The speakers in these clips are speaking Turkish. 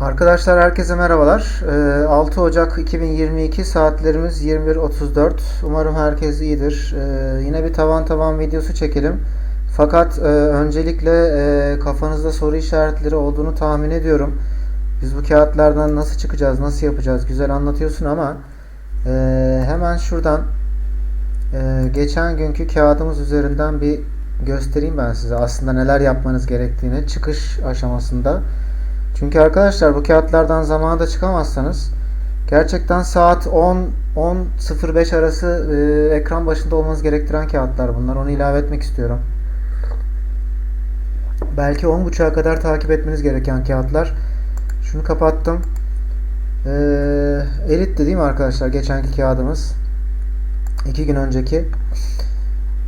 Arkadaşlar herkese merhabalar. Ee, 6 Ocak 2022 saatlerimiz 21.34. Umarım herkes iyidir. Ee, yine bir tavan tavan videosu çekelim. Fakat e, öncelikle e, kafanızda soru işaretleri olduğunu tahmin ediyorum. Biz bu kağıtlardan nasıl çıkacağız, nasıl yapacağız? Güzel anlatıyorsun ama e, hemen şuradan geçen günkü kağıdımız üzerinden bir göstereyim ben size. Aslında neler yapmanız gerektiğini çıkış aşamasında. Çünkü arkadaşlar bu kağıtlardan zamanında çıkamazsanız gerçekten saat 10 10.05 arası e, ekran başında olmanız gerektiren kağıtlar bunlar. Onu ilave etmek istiyorum. Belki 10.30'a kadar takip etmeniz gereken kağıtlar. Şunu kapattım. E, Elit'ti değil mi arkadaşlar? Geçenki kağıdımız. 2 gün önceki.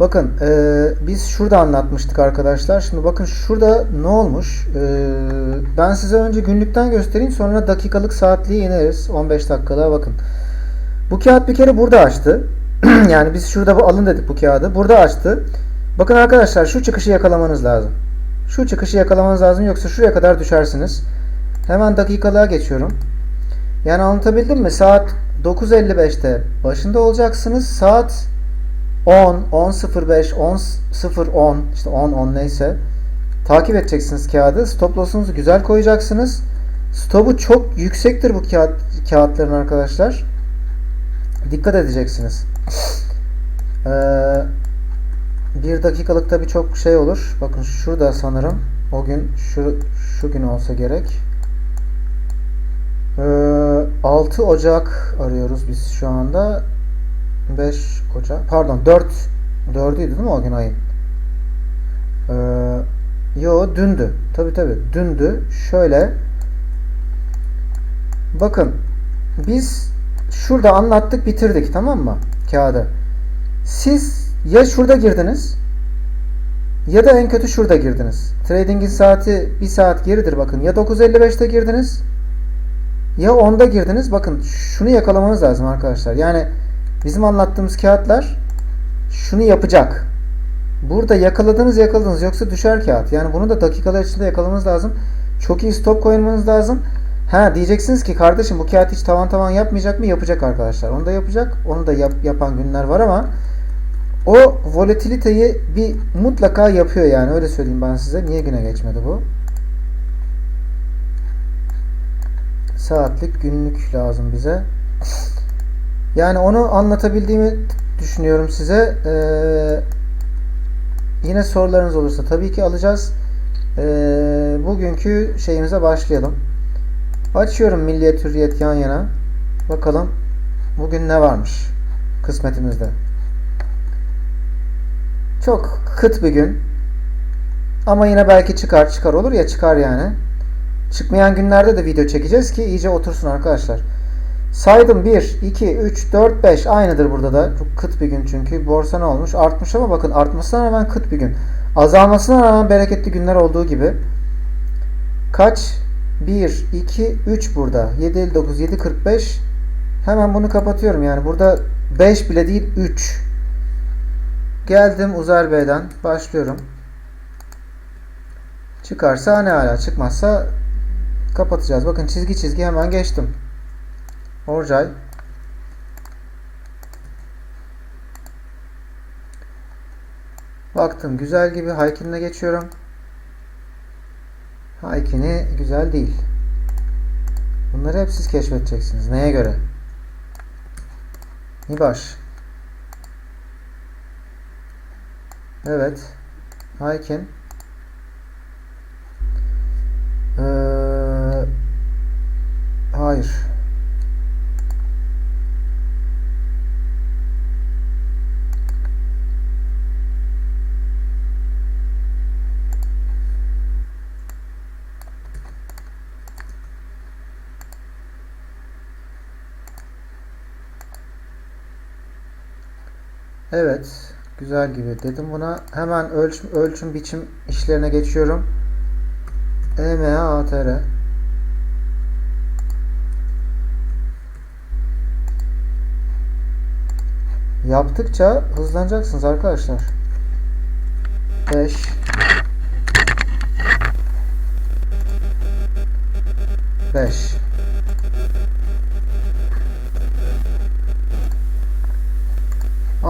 Bakın e, biz şurada anlatmıştık arkadaşlar. Şimdi bakın şurada ne olmuş? E, ben size önce günlükten göstereyim. Sonra dakikalık saatliğe ineriz. 15 dakikalığa bakın. Bu kağıt bir kere burada açtı. yani biz şurada bu alın dedik bu kağıdı. Burada açtı. Bakın arkadaşlar şu çıkışı yakalamanız lazım. Şu çıkışı yakalamanız lazım yoksa şuraya kadar düşersiniz. Hemen dakikalığa geçiyorum. Yani anlatabildim mi? Saat 9.55'te başında olacaksınız. Saat 10, 10.05, 10.010 işte 10, 10 neyse takip edeceksiniz kağıdı. Stop loss'unuzu güzel koyacaksınız. Stop'u çok yüksektir bu kağıt, kağıtların arkadaşlar. Dikkat edeceksiniz. Ee, bir dakikalıkta birçok şey olur. Bakın şurada sanırım o gün şu, şu gün olsa gerek. Ee, 6 Ocak arıyoruz biz şu anda. 5 Ocak. Pardon 4 4'üydü değil mi o gün ayın? Ee, yo dündü. Tabi tabi dündü. Şöyle bakın biz şurada anlattık bitirdik tamam mı? Kağıdı. Siz ya şurada girdiniz ya da en kötü şurada girdiniz. Trading'in saati 1 saat geridir bakın. Ya 9.55'te girdiniz ya 10'da girdiniz. Bakın şunu yakalamanız lazım arkadaşlar. Yani Bizim anlattığımız kağıtlar şunu yapacak. Burada yakaladınız yakaladınız yoksa düşer kağıt. Yani bunu da dakikalar içinde yakalamanız lazım. Çok iyi stop koymanız lazım. Ha diyeceksiniz ki kardeşim bu kağıt hiç tavan tavan yapmayacak mı? Yapacak arkadaşlar. Onu da yapacak. Onu da yap, yapan günler var ama o volatiliteyi bir mutlaka yapıyor yani. Öyle söyleyeyim ben size. Niye güne geçmedi bu? Saatlik günlük lazım bize. Yani onu anlatabildiğimi düşünüyorum size. Ee, yine sorularınız olursa tabii ki alacağız. Ee, bugünkü şeyimize başlayalım. Açıyorum Milliyet Hürriyet yan yana. Bakalım bugün ne varmış kısmetimizde. Çok kıt bir gün. Ama yine belki çıkar çıkar olur ya çıkar yani. Çıkmayan günlerde de video çekeceğiz ki iyice otursun arkadaşlar. Saydım 1, 2, 3, 4, 5 aynıdır burada da. Çok kıt bir gün çünkü. Borsa ne olmuş? Artmış ama bakın artmasına rağmen kıt bir gün. Azalmasına rağmen bereketli günler olduğu gibi. Kaç? 1, 2, 3 burada. 7.59, 7.45. Hemen bunu kapatıyorum. Yani burada 5 bile değil 3. Geldim Uzer Bey'den. Başlıyorum. Çıkarsa ne hala çıkmazsa kapatacağız. Bakın çizgi çizgi hemen geçtim. Orcay. Baktım güzel gibi Haykin'e geçiyorum. Haykin'i güzel değil. Bunları hep siz keşfedeceksiniz. Neye göre? Nibaş. Evet. Haykin. Ee, hayır. Evet. Güzel gibi dedim buna. Hemen ölçüm, ölçüm biçim işlerine geçiyorum. EMA ATR Yaptıkça hızlanacaksınız arkadaşlar. 5 5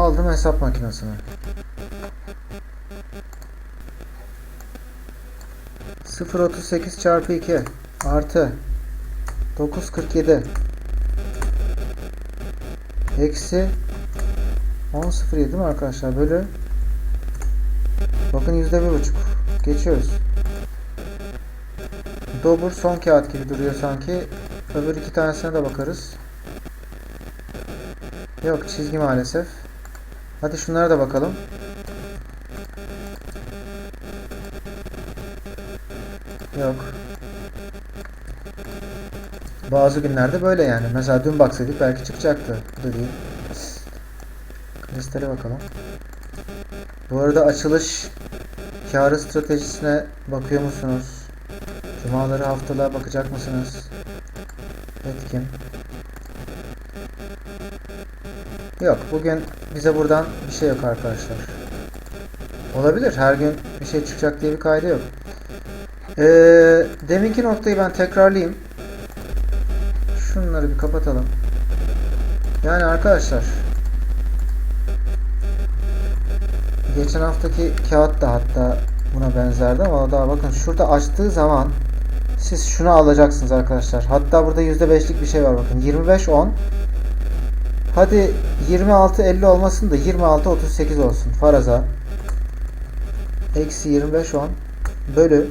Aldım hesap makinesini. 0.38 çarpı 2 artı 9.47 eksi 10.07 değil mi arkadaşlar? Bölü bakın yüzde bir buçuk. Geçiyoruz. Dobur son kağıt gibi duruyor sanki. Öbür iki tanesine de bakarız. Yok çizgi maalesef. Hadi şunlara da bakalım. Yok. Bazı günlerde böyle yani. Mesela dün baksaydık belki çıkacaktı. Bu da değil. Kristale bakalım. Bu arada açılış karı stratejisine bakıyor musunuz? Cumaları haftalığa bakacak mısınız? Etkin. Yok bugün bize buradan bir şey yok arkadaşlar. Olabilir. Her gün bir şey çıkacak diye bir kaydı yok. Ee, deminki noktayı ben tekrarlayayım. Şunları bir kapatalım. Yani arkadaşlar geçen haftaki kağıt da hatta buna benzerdi ama daha bakın şurada açtığı zaman siz şunu alacaksınız arkadaşlar. Hatta burada %5'lik bir şey var bakın. 25 10 Hadi 26 50 olmasın da 26 38 olsun. Faraza eksi 25 10 bölü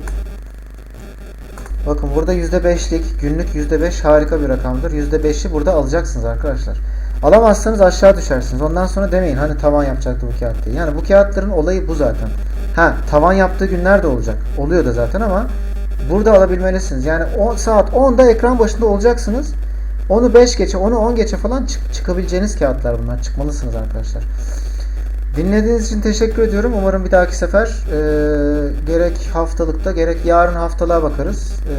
Bakın burada %5'lik günlük %5 harika bir rakamdır. %5'i burada alacaksınız arkadaşlar. Alamazsanız aşağı düşersiniz. Ondan sonra demeyin hani tavan yapacaktı bu kağıt diye. Yani bu kağıtların olayı bu zaten. Ha tavan yaptığı günler de olacak. Oluyor da zaten ama burada alabilmelisiniz. Yani 10 saat 10'da ekran başında olacaksınız. Onu 5 geçe, onu 10 geçe falan çık- çıkabileceğiniz kağıtlar bunlar. Çıkmalısınız arkadaşlar. Dinlediğiniz için teşekkür ediyorum. Umarım bir dahaki sefer e, gerek haftalıkta gerek yarın haftalığa bakarız. E,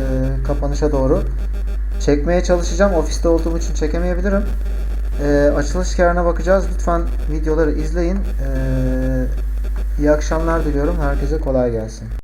kapanışa doğru. Çekmeye çalışacağım. Ofiste olduğum için çekemeyebilirim. E, açılış karına bakacağız. Lütfen videoları izleyin. E, iyi akşamlar diliyorum. Herkese kolay gelsin.